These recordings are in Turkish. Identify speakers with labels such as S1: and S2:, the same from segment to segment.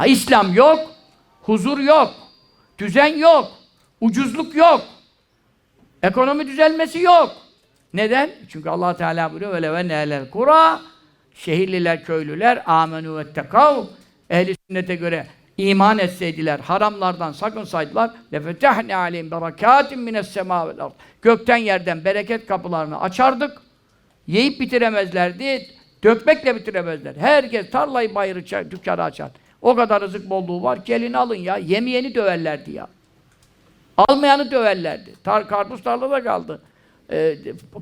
S1: Ha İslam yok, huzur yok, düzen yok, ucuzluk yok. Ekonomi düzelmesi yok. Neden? Çünkü Allah Teala buyuruyor öyle ve ne'lel kura şehirliler, köylüler amenu ve tekav ehli sünnete göre iman etseydiler, haramlardan sakınsaydılar lefetehne aleyhim berekatin mines sema vel ard. Gökten yerden bereket kapılarını açardık. Yiyip bitiremezlerdi. Dökmekle bitiremezler. Herkes tarlayı bayırı dükkanı açar. O kadar rızık bolluğu var. Gelin alın ya. Yemeyeni döverlerdi ya. Almayanı döverlerdi. Tar karpuz tarlada kaldı. Ee,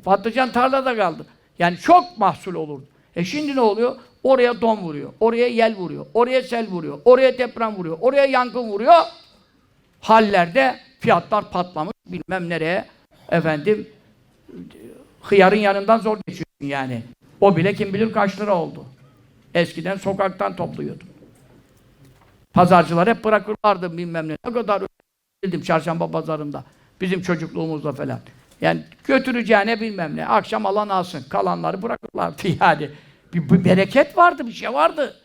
S1: patlıcan tarlada kaldı. Yani çok mahsul olurdu. E şimdi ne oluyor? Oraya don vuruyor. Oraya yel vuruyor. Oraya sel vuruyor. Oraya deprem vuruyor. Oraya yangın vuruyor. Hallerde fiyatlar patlamış. Bilmem nereye. Efendim hıyarın yanından zor geçiyorsun yani. O bile kim bilir kaç lira oldu. Eskiden sokaktan topluyordum. Pazarcılar hep bırakırlardı bilmem ne. Ne kadar ödedim çarşamba pazarında. Bizim çocukluğumuzda falan. Yani götüreceğine bilmem ne. Akşam alan alsın. Kalanları bırakırlardı yani. Bir, bir bereket vardı, bir şey vardı.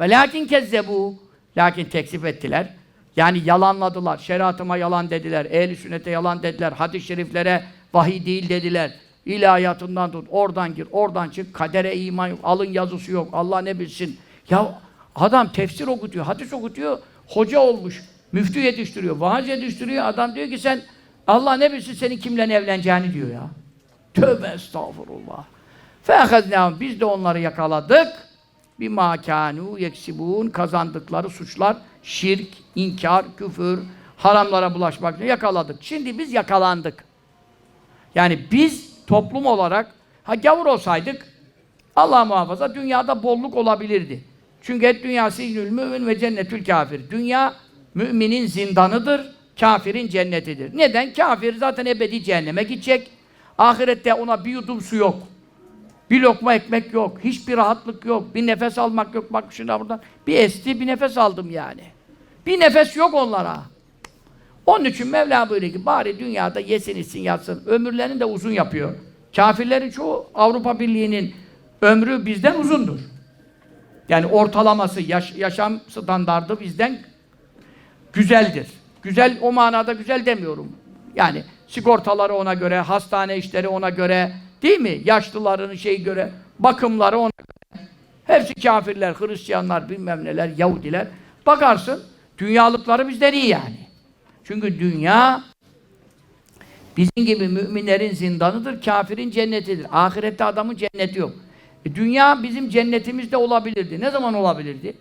S1: Ve lakin kezzebu. Lakin tekzip ettiler. Yani yalanladılar. Şeriatıma yalan dediler. Ehli sünnete yalan dediler. Hadis-i şeriflere vahiy değil dediler. İlahiyatından tut. Oradan gir, oradan çık. Kadere iman yok. Alın yazısı yok. Allah ne bilsin. Ya adam tefsir okutuyor, hadis okutuyor. Hoca olmuş. Müftü yetiştiriyor, vaaz yetiştiriyor. Adam diyor ki sen Allah ne bilsin senin kimle evleneceğini diyor ya. Tövbe estağfurullah. Fehaznâhum biz de onları yakaladık. Bir makanu yeksibun kazandıkları suçlar şirk, inkar, küfür, haramlara bulaşmak yakaladık. Şimdi biz yakalandık. Yani biz toplum olarak ha gavur olsaydık Allah muhafaza dünyada bolluk olabilirdi. Çünkü et dünya sicnül mümin ve cennetül kafir. Dünya müminin zindanıdır, kafirin cennetidir. Neden? Kafir zaten ebedi cehenneme gidecek. Ahirette ona bir yudum su yok. Bir lokma ekmek yok. Hiçbir rahatlık yok. Bir nefes almak yok. Bak şimdi buradan bir esti, bir nefes aldım yani. Bir nefes yok onlara. Onun için Mevla buyuruyor ki bari dünyada yesin içsin yatsın. Ömürlerini de uzun yapıyor. Kafirlerin çoğu Avrupa Birliği'nin ömrü bizden uzundur. Yani ortalaması, yaş- yaşam standardı bizden güzeldir. Güzel o manada güzel demiyorum. Yani sigortaları ona göre, hastane işleri ona göre, değil mi? Yaşlıların şeyi göre, bakımları ona göre. Hepsi kafirler, Hristiyanlar, bilmem neler, Yahudiler. Bakarsın, dünyalıkları bizden iyi yani. Çünkü dünya bizim gibi müminlerin zindanıdır, kafirin cennetidir. Ahirette adamın cenneti yok. E, dünya bizim cennetimizde olabilirdi. Ne zaman olabilirdi?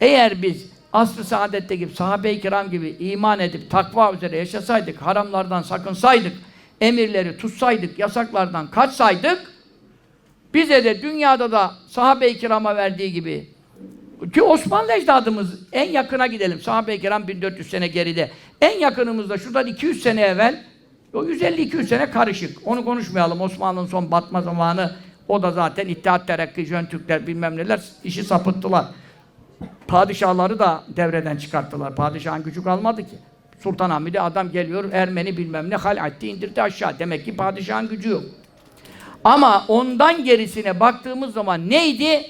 S1: Eğer biz asr-ı saadette gibi, sahabe-i kiram gibi iman edip takva üzere yaşasaydık, haramlardan sakınsaydık, emirleri tutsaydık, yasaklardan kaçsaydık, bize de dünyada da sahabe-i kirama verdiği gibi ki Osmanlı ecdadımız en yakına gidelim. Sahabe-i kiram 1400 sene geride. En yakınımızda şuradan 200 sene evvel o 150-200 sene karışık. Onu konuşmayalım. Osmanlı'nın son batma zamanı o da zaten İttihat Terakki, Jön Türkler bilmem neler işi sapıttılar. Padişahları da devreden çıkarttılar. Padişahın gücü kalmadı ki. Sultan Hamid'e adam geliyor Ermeni bilmem ne hal etti indirdi aşağı. Demek ki padişahın gücü yok. Ama ondan gerisine baktığımız zaman neydi?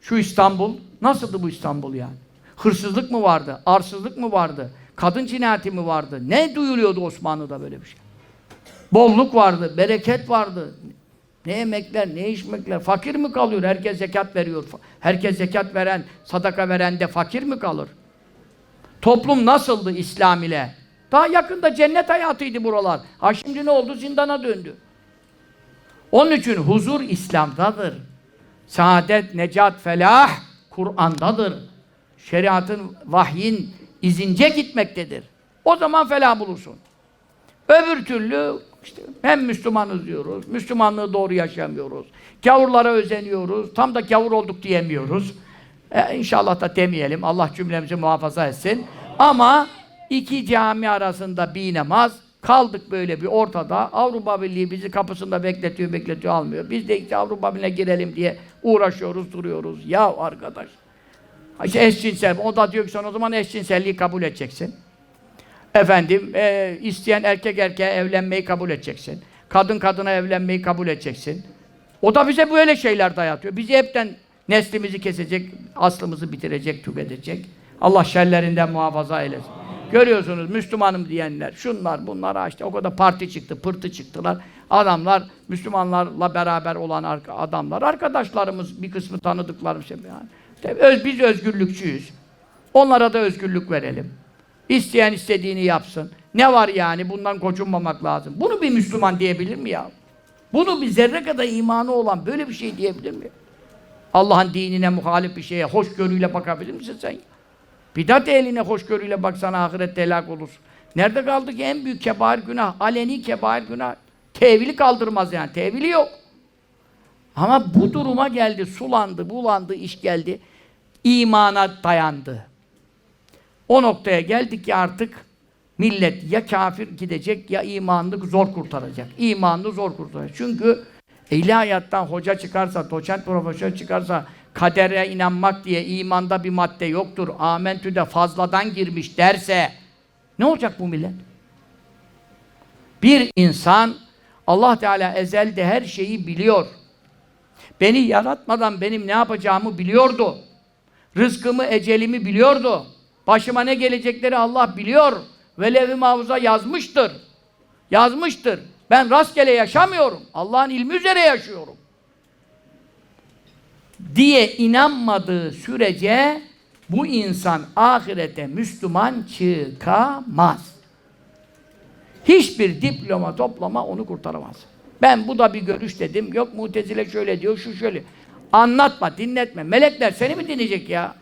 S1: Şu İstanbul, nasıldı bu İstanbul yani? Hırsızlık mı vardı? Arsızlık mı vardı? Kadın cinayeti mi vardı? Ne duyuluyordu Osmanlı'da böyle bir şey? Bolluk vardı, bereket vardı. Ne emekler, ne içmekler. Fakir mi kalıyor? Herkes zekat veriyor. Herkes zekat veren, sadaka veren de fakir mi kalır? Toplum nasıldı İslam ile? Daha yakında cennet hayatıydı buralar. Ha şimdi ne oldu? Zindana döndü. Onun için huzur İslam'dadır. Saadet, necat, felah Kur'an'dadır. Şeriatın, vahyin izince gitmektedir. O zaman felah bulursun. Öbür türlü işte hem Müslümanız diyoruz, Müslümanlığı doğru yaşamıyoruz. Gavurlara özeniyoruz, tam da gavur olduk diyemiyoruz. E, inşallah da demeyelim, Allah cümlemizi muhafaza etsin. Ama iki cami arasında bir namaz, kaldık böyle bir ortada. Avrupa Birliği bizi kapısında bekletiyor, bekletiyor, almıyor. Biz de işte Avrupa Birliği'ne girelim diye uğraşıyoruz, duruyoruz. Ya arkadaş, işte eşcinsel, o da diyor ki sen o zaman eşcinselliği kabul edeceksin. Efendim, e, isteyen erkek erkeğe evlenmeyi kabul edeceksin. Kadın kadına evlenmeyi kabul edeceksin. O da bize böyle şeyler dayatıyor. Bizi hepten Neslimizi kesecek, aslımızı bitirecek, tüketecek. Allah şerlerinden muhafaza eylesin. Görüyorsunuz Müslümanım diyenler, şunlar bunlar işte o kadar parti çıktı, pırtı çıktılar. Adamlar, Müslümanlarla beraber olan adamlar, arkadaşlarımız, bir kısmı tanıdıklarım şey yani. Biz özgürlükçüyüz. Onlara da özgürlük verelim. İsteyen istediğini yapsın. Ne var yani? Bundan kocunmamak lazım. Bunu bir Müslüman diyebilir mi ya? Bunu bir zerre kadar imanı olan böyle bir şey diyebilir mi? Allah'ın dinine muhalif bir şeye hoşgörüyle bakabilir misin sen? Bidat ehline hoşgörüyle baksana ahirette helak olursun. Nerede kaldı ki en büyük kebair günah? Aleni kebair günah. Tevili kaldırmaz yani. Tevili yok. Ama bu duruma geldi, sulandı, bulandı, iş geldi. İmana dayandı. O noktaya geldik ki artık millet ya kafir gidecek ya imanını zor kurtaracak. İmanını zor kurtaracak. Çünkü ilahiyattan hoca çıkarsa, doçent profesör çıkarsa kadere inanmak diye imanda bir madde yoktur. Amentü'de fazladan girmiş derse ne olacak bu millet? Bir insan Allah Teala ezelde her şeyi biliyor. Beni yaratmadan benim ne yapacağımı biliyordu. Rızkımı, ecelimi biliyordu. Başıma ne gelecekleri Allah biliyor. Ve levh-i yazmıştır. Yazmıştır. Ben rastgele yaşamıyorum. Allah'ın ilmi üzere yaşıyorum. Diye inanmadığı sürece bu insan ahirete Müslüman çıkamaz. Hiçbir diploma toplama onu kurtaramaz. Ben bu da bir görüş dedim. Yok mutezile şöyle diyor, şu şöyle. Anlatma, dinletme. Melekler seni mi dinleyecek ya?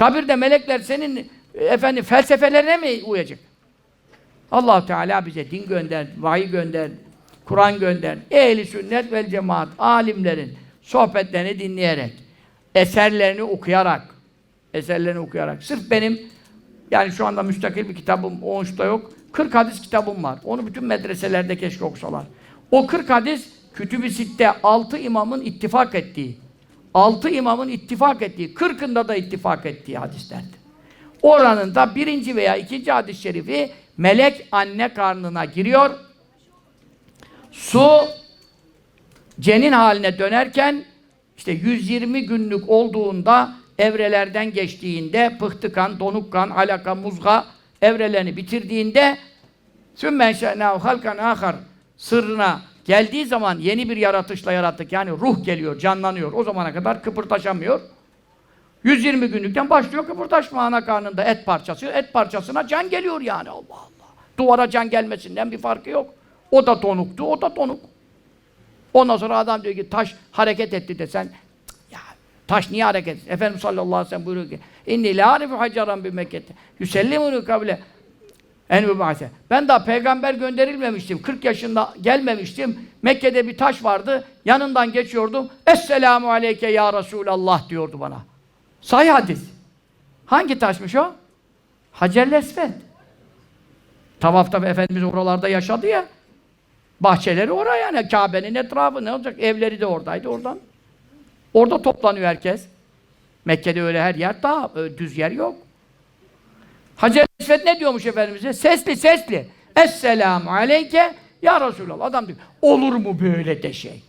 S1: Kabirde melekler senin efendim felsefelerine mi uyacak? allah Teala bize din gönder, vahiy gönder, Kur'an gönder. Ehli sünnet vel cemaat, alimlerin sohbetlerini dinleyerek, eserlerini okuyarak, eserlerini okuyarak. Sırf benim, yani şu anda müstakil bir kitabım, o uçta yok. 40 hadis kitabım var. Onu bütün medreselerde keşke okusalar. O 40 hadis, Kütüb-i Sitte 6 imamın ittifak ettiği, 6 imamın ittifak ettiği, 40'ında da ittifak ettiği hadislerdi. Oranın da birinci veya ikinci hadis-i şerifi melek anne karnına giriyor. Su cenin haline dönerken işte 120 günlük olduğunda evrelerden geçtiğinde pıhtı kan, donuk kan, alaka, muzga evrelerini bitirdiğinde sümme şe'nâhu halkan ahar sırrına geldiği zaman yeni bir yaratışla yarattık. Yani ruh geliyor, canlanıyor. O zamana kadar kıpırtaşamıyor. 120 günlükten başlıyor kıpırdaşma ana karnında et parçası. Et parçasına can geliyor yani Allah Allah. Duvara can gelmesinden bir farkı yok. O da donuktu, o da donuk. Ondan sonra adam diyor ki taş hareket etti desen ya taş niye hareket etti? Efendimiz sallallahu aleyhi ve sellem buyuruyor ki inni la arifu hacaran bi Mekke'te yusellimunu kable en mübase. Ben daha peygamber gönderilmemiştim. 40 yaşında gelmemiştim. Mekke'de bir taş vardı. Yanından geçiyordum. Esselamu aleyke ya Resulallah diyordu bana. Sahih hadis. Hangi taşmış o? Hacer-i Esved. Tavafta Efendimiz oralarda yaşadı ya. Bahçeleri oraya yani. Kabe'nin etrafı ne olacak? Evleri de oradaydı oradan. Orada toplanıyor herkes. Mekke'de öyle her yer dağ, öyle düz yer yok. Hacer-i Esved ne diyormuş Efendimiz'e? Sesli sesli. Esselamu aleyke ya Resulallah. Adam diyor, olur mu böyle de şey?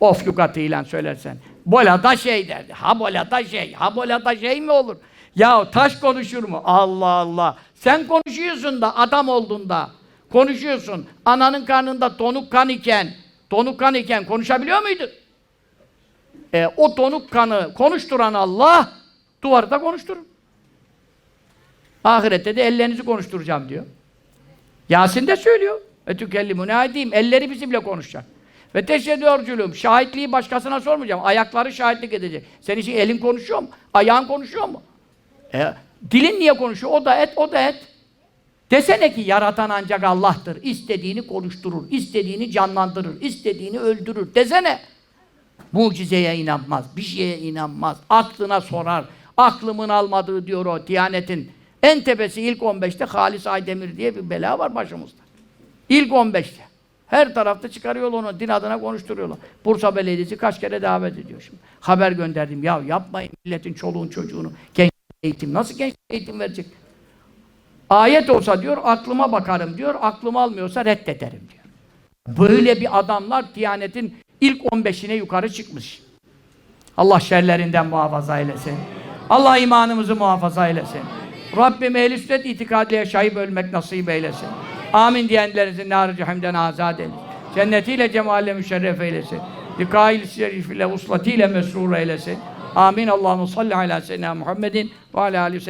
S1: Of lügatıyla söylersen. Bolada şey derdi. Ha bolada şey. Ha bolada şey mi olur? Ya taş konuşur mu? Allah Allah. Sen konuşuyorsun da adam olduğunda. Konuşuyorsun. Ananın karnında donuk kan iken, donuk kan iken konuşabiliyor muydun? E, o donuk kanı konuşturan Allah duvarı da konuşturur. Ahirette de ellerinizi konuşturacağım diyor. Yasin de söylüyor. Ve tükellimune aydîm. Elleri bizimle konuşacak. Ve teşhedü Şahitliği başkasına sormayacağım. Ayakları şahitlik edecek. Senin için elin konuşuyor mu? Ayağın konuşuyor mu? E, dilin niye konuşuyor? O da et, o da et. Desene ki yaratan ancak Allah'tır. İstediğini konuşturur, istediğini canlandırır, istediğini öldürür. Desene. Mucizeye inanmaz, bir şeye inanmaz. Aklına sorar. Aklımın almadığı diyor o Diyanet'in. En tepesi ilk 15'te Halis Aydemir diye bir bela var başımızda. İlk 15'te. Her tarafta çıkarıyorlar onu, din adına konuşturuyorlar. Bursa Belediyesi kaç kere davet ediyor şimdi. Haber gönderdim. Ya yapmayın milletin çoluğun çocuğunu. Genç eğitim. Nasıl genç eğitim verecek? Ayet olsa diyor, aklıma bakarım diyor, aklım almıyorsa reddederim diyor. Böyle bir adamlar Diyanet'in ilk 15'ine yukarı çıkmış. Allah şerlerinden muhafaza eylesin. Allah imanımızı muhafaza eylesin. Rabbim ehl-i sünnet itikadıyla yaşayıp ölmek nasip eylesin. Amin diyenlerinizin nar-ı cehimden azat eylesin. Cennetiyle cemalle müşerref eylesin. Likail şerifiyle, uslatiyle mesrur eylesin. Amin. Allahu salli ala seyyidina Muhammedin ve ala sellem.